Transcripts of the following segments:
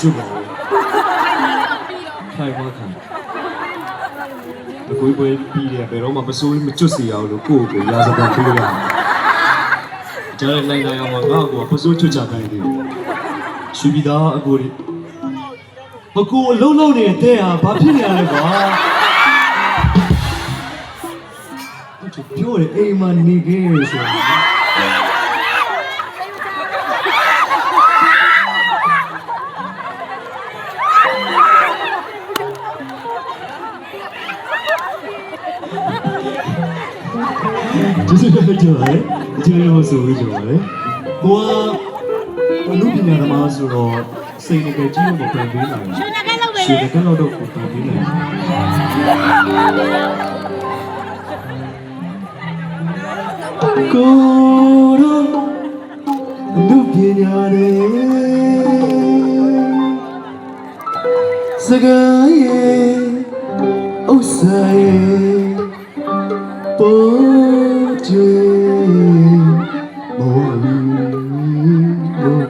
ကျွတ်ပါဦးခိုင်မခံအကွေးပွဲပြီးတယ်ဘယ်တော့မှမစိုးမကျွတ်စီအောင်လို့ကိုယ့်ကိုယ်ရာဇပန်ပြေးရတယ်ကျွန်တော်နိုင်နိုင်အောင်ငါ့ကိုပစိုးချွတ်ချတိုင်းတယ်ရှူပြီးသားအကိုလေးဘကူအလုံးလုံးနေတဲ့ဟာဘာဖြစ်နေရလဲကွာ ပြောတယ်အိမ်မှာနေခဲ့ရဆိုတော့ကျေးဇူးတင်ပါတယ်ကျေးဇူးတင်ဆိုပြီးကြပါတယ်ကိုကအမှုပညာသမားဆိုတော့စိတ်ငယ်ကြီးကိုမပန်ပေးနိုင်ဘူးရှင်ကလည်းလုပ်ပဲရှင်လေကလည်းတော့ကိုပန်ပေးနိုင် ကိုရောအမှုပညာရဲ့စကားရဲ့ဥစ္စာရဲ့ပေါ်ကျွေးမော်လီမော်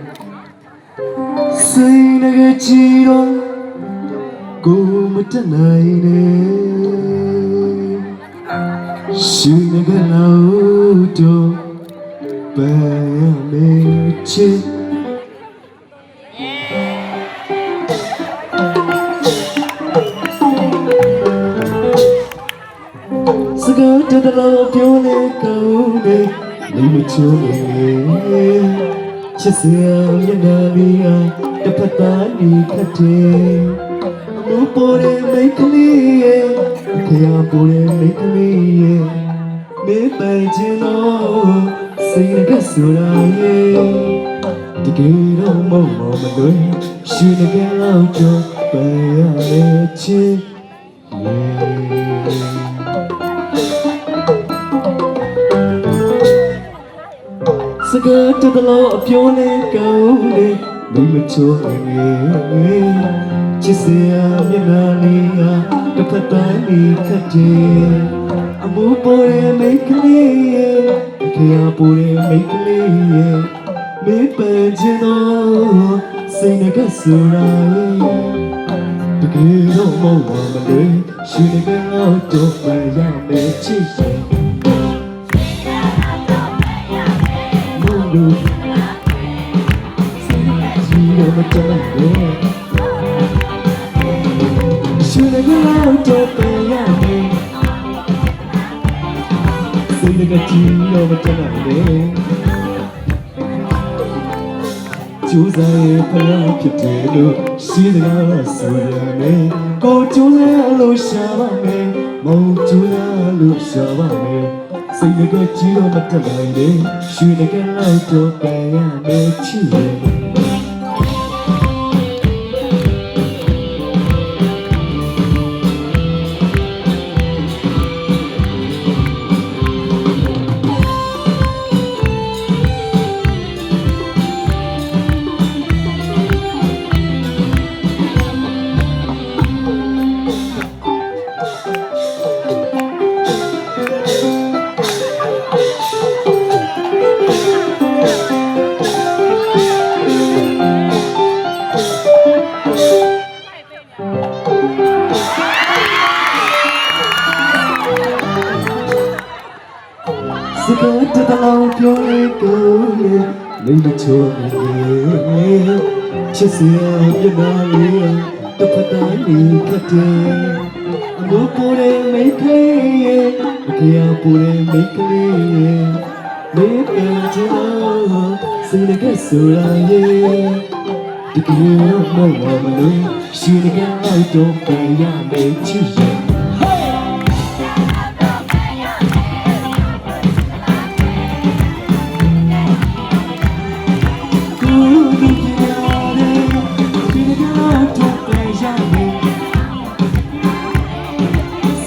စိတ်ငယ်ကြီးတော့ကိုမတတ်နိုင်နဲ့ ရှင်ငယ်လောက်တော့ပန်းမေချစ်စကားတတလို့ပြောနေကောင်းနေနေမချိုးနေချစ်စရာမျက်နှာလေးဟာတစ်ဖက်သားနေခတ်တယ်အမှုပေါ်တဲ့မိတ်ကလေးရဲ့ ခရပေါ်တဲ့မိတ်ကလေးရဲ့မေးပန်ချင်တော့စိတ်ကဆူရရဲ့တကယ်တော့မမမလွယ်ရှင်ကလောက်တော့ပန်ရမယ်ချစ်စကားတတလို့အပြောလေးကောင်း လေမိမချိုးနေချစ်စရာမျက်နှာလေးကတစ်ဖက်တိုင်းလေးခတ်တယ်အမှုပေါ်ရဲ့မိတ်ကလေးရဲ့ခင်ဗျာပေါ်ရဲ့မိတ်ကလေးရဲ့မေးပန်ချင်တော့စိတ်နဲ့ကဆူရာရဲ့တကယ်တော့မဟုတ်ပါမလို့ရှင်ကလည်းတော့ပဲရမယ်ချစ်ရှ င် mundo Gira ma tango Shuna ga lao to pe ya me Sina ga gira ma tango ကျိုးစားရဲ့ဖလားဖြစ်တယ်လို့ရှိစကားဆိုရမယ်ကိုကျိုးစားလို့ရှာပါမယ်မုံကျိုးစားလို့ရှာပါမယ်စိတ်ကကြီးတော့မတက်နိုင်လေရွှေတကယ်လောက်တော့ပန်ရမယ်ချစ်ရဲ့ ကားတတလောင်ပြောလေးကိုလေမိမချိုးနေချစ်စရာပြနာလေးတစ်ဖက်တိုင်းလေးခတ်တယ်အမှုပေါ်တဲ့မိတ်ကလေးရဲ့အကြအပေါ်တဲ့မိတ်ကလေးရဲ့မေးပင်ချင်တော့စိတ်ကဆူလာရဲ့ဒီကလေးတော့မဟုတ်ပါမလို့ရှိနေကြတော့ပြန်ရမယ်ချစ်ရဲ့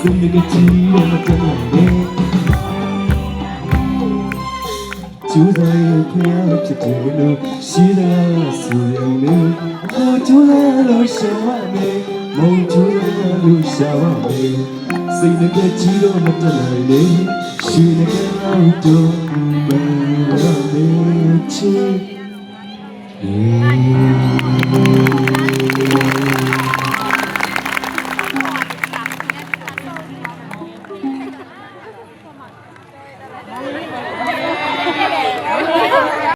ကျူးစားရဲ့ဖျားဖြစ်တယ်လို့ရှိတာဆိုရင်လေကိုကျူးလာလို့ရှာပါမယ်မုံကျူးလာလို့ရှာပါမယ်စိစိတ်နဲ့ကြီးတော့မတက်နိုင်လေရွှေနဲ့ကတော့တော့ဘယ်ရမေချီ